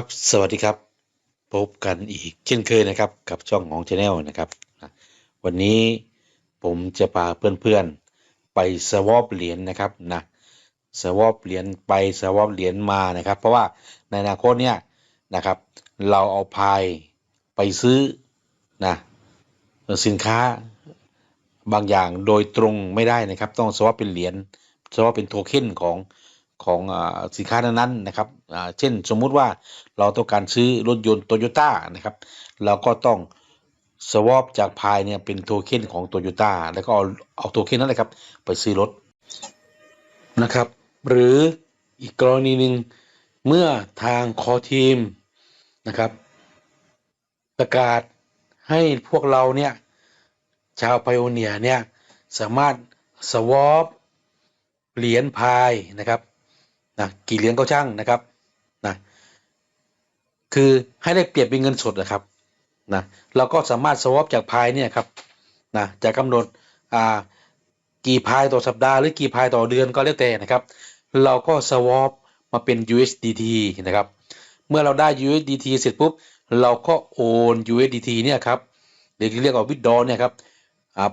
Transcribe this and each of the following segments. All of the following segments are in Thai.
ครับสวัสดีครับ พบกันอีกเช่นเคยนะครับ กับช่องของ Channel นะครับ วันนี้ผมจะพาเพื่อนๆไปสวอปเหรียญนะครับนะสวอปเหรียญไปสวอปเหรียญมานะครับ เพราะว่าในอนาคตเนี่ยนะครับ เราเอาพายไปซื้อนะสินค้าบางอย่างโดยตรงไม่ได้นะครับ ต้องสวอปเป็นเหรียญสวอปเป็นโทเค็นของ ของอสินค้านั้นๆนะครับเช่นสมมุติว่าเราต้องการซื้อรถยนต์โตโยต้านะครับ เราก็ต้องสวอปจากพายเนี่ยเป็นโทเค็นของโตโยต้าแล้วก็เอาเอาโทเค็นนั่นแหละครับไปซื้อรถนะครับ หรืออีกกรณีหนึ่งเมื่อทางคอทีมนะครับ ประกาศให้พวกเราเนี่ยชาวไพโอเนียเนี่ยสามารถสวอปเหรียญพายนะครับ นะกี่เหรียญก็ช่างนะครับนะคือให้ได้เปรียบเป็นเงินสดนะครับนะเราก็สามารถสวอปจากพายเนี่ยครับนะจะกำหนดอ่ากี่พายต่อสัปดาห์หรือกี่พายต่อเดือนก็แล้วแต่นะครับ เราก็สวอปมาเป็น USDT นะครับ เมื่อเราได้ USDT เสร็จปุ๊บ เราก็โอน USDT เนี่ยครับหรือที่เรียกว่าวิดดอเนี่ยครับ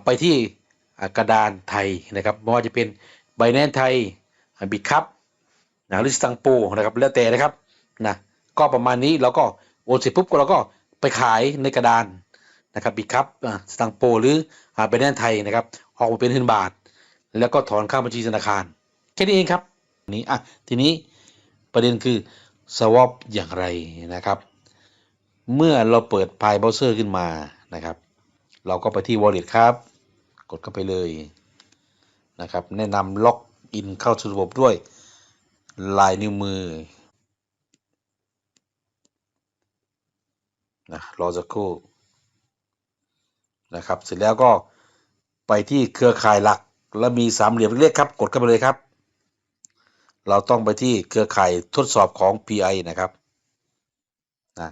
ไปที่กระดานไทยนะครับไม่ว่าจะเป็น b บ n a n c e ไทยบิคัพ นะหรือสตังโปนะครับแล้วแต่นะครับนะก็ประมาณนี้เราก็โอนเสร็จปุ๊บเราก็ไปขายในกระดานนะครับบิคัพสตังโปหรือ b บ n a n c e ไทยนะครับออกมาเป็นเงินบาท แล้วก็ถอนเข้าบัญชีธนาคารแค่นี้เองครับนี้อะทีนี้ประเด็นคือ swap อย่างไรนะครับ เมื่อเราเปิด Pi Browser ขึ้นมานะครับ เราก็ไปที่ Wallet ครับ กดเข้าไปเลยนะครับ แนะนำล็อกอินเข้าสู่ระบบด้วย ลายนิ้วมือนะรอสักครู่นะครับ เสร็จแล้วก็ไปที่เครือข่ายหลัก แล้วมีสามเหลี่ยมเล็กๆครับ กดเข้าไปเลยครับ เราต้องไปที่เครือข่ายทดสอบของ PI นะครับนะ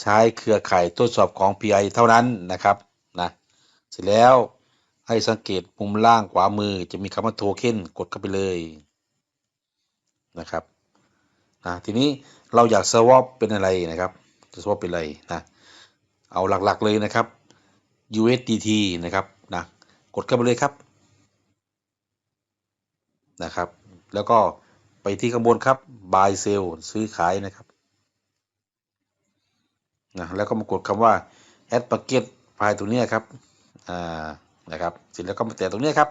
ใช้เครือข่ายทดสอบของ PI เท่านั้นนะครับนะเสร็จแล้วให้สังเกตมุมล่างขวามือจะมีคำว่าโทเค็นกดเข้าไปเลย นะครับนะทีนี้เราอยากสวอปเป็นอะไรนะครับจะสวอปเป็นอะไรนะเอาหลักๆเลยนะครับ USDT นะครับนะกดเข้าไปเลยครับนะครับ แล้วก็ไปที่ข้างบนครับ buy sell ซื้อขายนะครับนะแล้วก็มากดคำว่า add packet ภายตรงนี้ครับอ่านะครับเสร็จแล้วก็มาแตะตรงนี้ครับ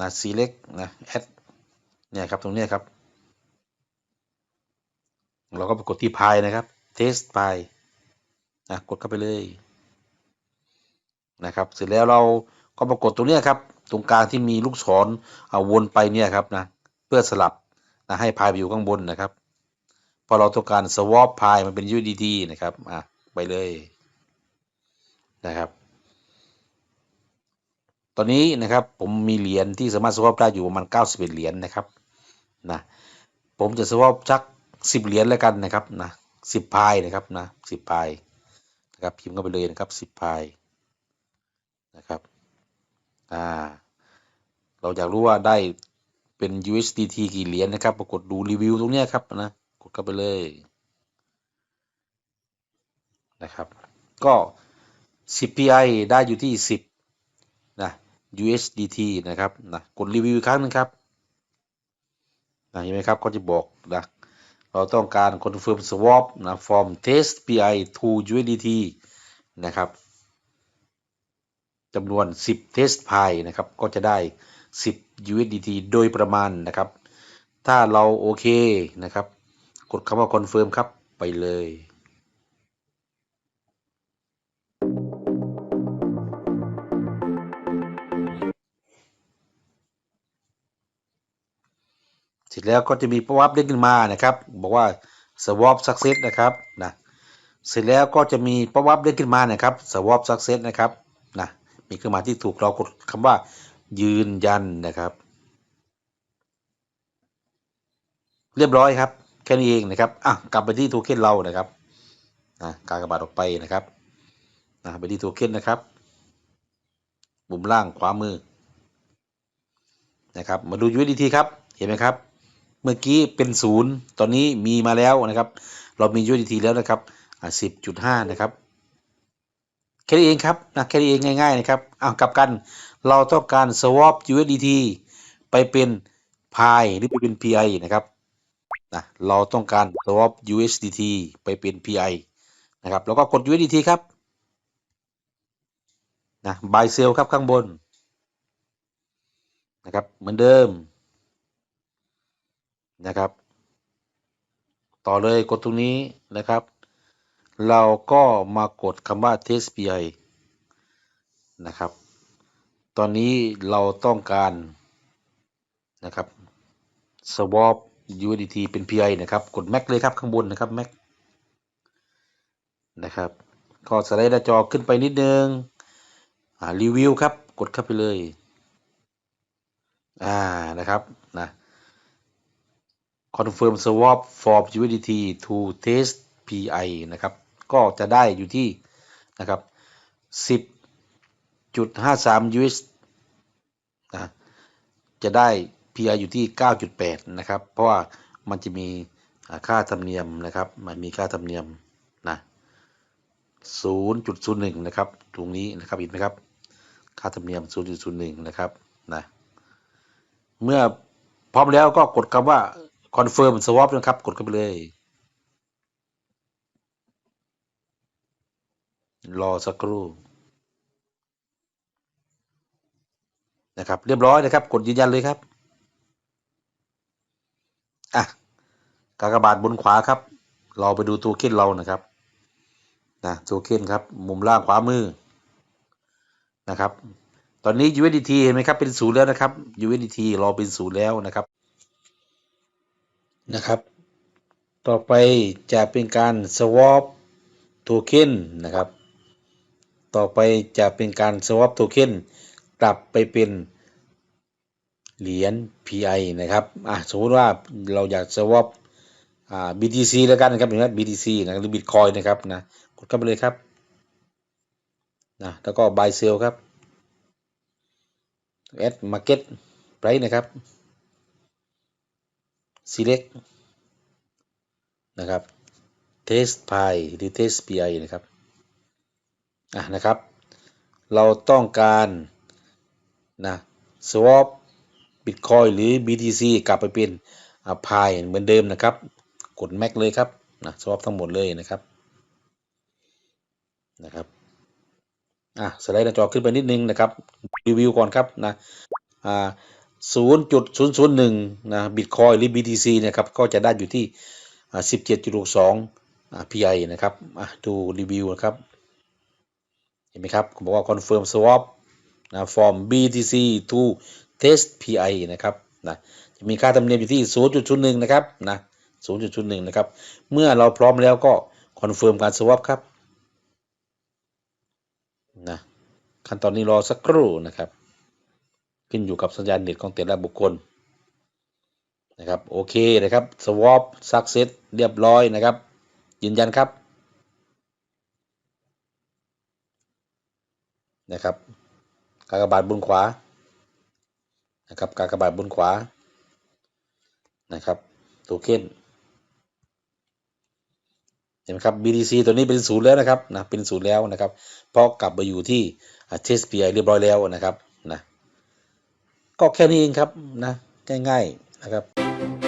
นะ select นะ add เนี่ยครับตรงนี้ครับ เราก็ไปกดที่พายนะครับ test พายนะกดเข้าไปเลยนะครับ เสร็จแล้วเราก็มากดตรงนี้ครับ ตรงกลางที่มีลูกศรเอาวนไปเนี่ยครับนะเพื่อสลับนะให้พายไปอยู่ข้างบนนะครับ พอเราต้องการ swap พายมันเป็น USDT นะครับอะไปเลยนะครับ ตอนนี้นะครับผมมีเหรียญที่สามารถ swap ได้อยู่ประมาณ91เหรียญนะครับนะผมจะ swap สัก 10เหรียญแล้วกันนะครับนะ10พายนะครับนะ10พายนะครับพิมพ์เข้าไปเลยนะครับ10พายนะครับอ่าเราอยากรู้ว่าได้เป็น USDT กี่เหรียญนะครับปรากฏดูรีวิวตรงเนี้ยครับนะกดเข้าไปเลยนะครับก็10 PI ได้อยู่ที่ 10นะ USDT นะครับนะกดรีวิวอีกครั้งหนึงครับนะเห็นไหมครับเขาจะบอกนะ เราต้องการ confirm swap นะ from test PI to USDT นะครับจำนวน 10 test pi นะครับ ก็จะได้ 10 USDT โดยประมาณนะครับ ถ้าเราโอเคนะครับ กดคำว่า confirm ครับไปเลย ร็จแล้วก็จะมีป๊อปอัพเด้งขึ้นมานะครับ บอกว่า swap success นะครับนะเสร็จแล้วก็จะมีป๊อปอัพเด้งขึ้นมานะครับ swap success นะครับนะมีเครื่องหมายที่ถูกเรากดคำว่า ยืนยันนะครับ เรียบร้อยครับแค่นี้เองนะครับอะกลับไปที่โทเค็นเรานะครับนะการกระบาดออกไปนะครับนะไปที่โทเค็นนะครับมุมล่างขวามือนะครับ มาดู USDT ครับ เห็นไหมครับ เมื่อกี้เป็นศูนย์ตอนนี้มีมาแล้วนะครับ เรามี USDT แล้วนะครับอ่าสิบจุดห้านะครับแค่นี้เองครับนะแค่นี้เองง่าย ๆ นะครับอ้าวกลับกันเราต้องการ swap USDT ไปเป็น Pi หรือไปเป็น PI นะครับนะเราต้องการ swap USDT ไปเป็น PI นะครับแล้วก็กด USDT ครับนะ buy sell ครับข้างบนนะครับเหมือนเดิม นะครับ ต่อเลยกดตรงนี้นะครับ เราก็มากดคำว่า test PI นะครับ ตอนนี้เราต้องการนะครับ swap USDT เป็น PI นะครับ กด Mac เลยครับข้างบนนะครับ Mac นะครับก็สไลด์หน้าจอขึ้นไปนิดนึงอ่ารีวิวครับ กดเข้าไปเลย อ่า นะครับ นะ confirm swap for USDT to test PI นะครับ ก็จะได้อยู่ที่นะครับ10.53 US นะจะได้ PI อยู่ที่ 9.8 นะครับ เพราะว่ามันจะมีค่าธรรมเนียมนะครับมันมีค่าธรรมเนียมนะ0.01 นะครับตรงนี้นะครับเห็นไหมครับ ค่าธรรมเนียม 0.01 นะครับนะเมื่อพร้อมแล้วก็กดคำว่า confirm swap นะครับ กดเข้าไปเลย รอสักครู่นะครับเรียบร้อยนะครับ กดยืนยันเลยครับอะกากบาทบนขวาครับ เราไปดูตัวเค้นเรานะครับนะตัวเค้นครับ มุมล่างขวามือนะครับ ตอนนี้ USDT เห็นไหมครับเป็นศูนย์แล้วนะครับ USDT รอเป็นศูนย์แล้วนะครับ นะครับ ต่อไปจะเป็นการ swap token นะครับ ต่อไปจะเป็นการ swap token กลับไปเป็นเหรียญ PI นะครับ อะ สมมติว่าเราอยาก swap อ่า BTC แล้วกันนะครับเห็นไหม BTC นะหรือ Bitcoin นะครับนะ กดเข้าไปเลยครับ นะ แล้วก็ buy sell ครับ add market price นะครับ select นะครับ test pi หรือ test pi นะครับ อะนะครับ เราต้องการนะ swap bitcoin หรือ BTC กลับไปเป็น pi เหมือนเดิมนะครับ กด mac เลยครับนะ swap ทั้งหมดเลยนะครับ นะครับ อะ สไลด์หน้าจอขึ้นไปนิดนึงนะครับ รีวิวก่อนครับนะ อ่า 0.001นะ Bitcoin หรือ BTC นะครับก็จะได้อยู่ที่ 17.62อ่า PI นะครับดูรีวิวนะครับ เห็นไหมครับผมบอกว่า confirm swap นะ from BTC to test PI นะครับนะจะมีค่าธรรมเนียมอยู่ที่ 0.01 นะครับนะ 0.01 นะครับ เมื่อเราพร้อมแล้วก็ confirm การ swap ครับนะขั้นตอนนี้รอสักครู่นะครับ ขึ้นอยู่กับสัญญาณเน็ตของแต่ละบุคคลนะครับโอเคนะครับ swap success เรียบร้อยนะครับ ยืนยันครับนะครับกากบาทบนขวานะครับกากบาทบนขวานะครับโทเค็นเห็นไหมครับ BTC ตัวนี้เป็นศูนย์แล้วนะครับนะเป็นศูนย์แล้วนะครับเพราะกลับมาอยู่ที่ TSPI เรียบร้อยแล้วนะครับนะ ก็แค่นี้เองครับนะง่ายๆนะครับ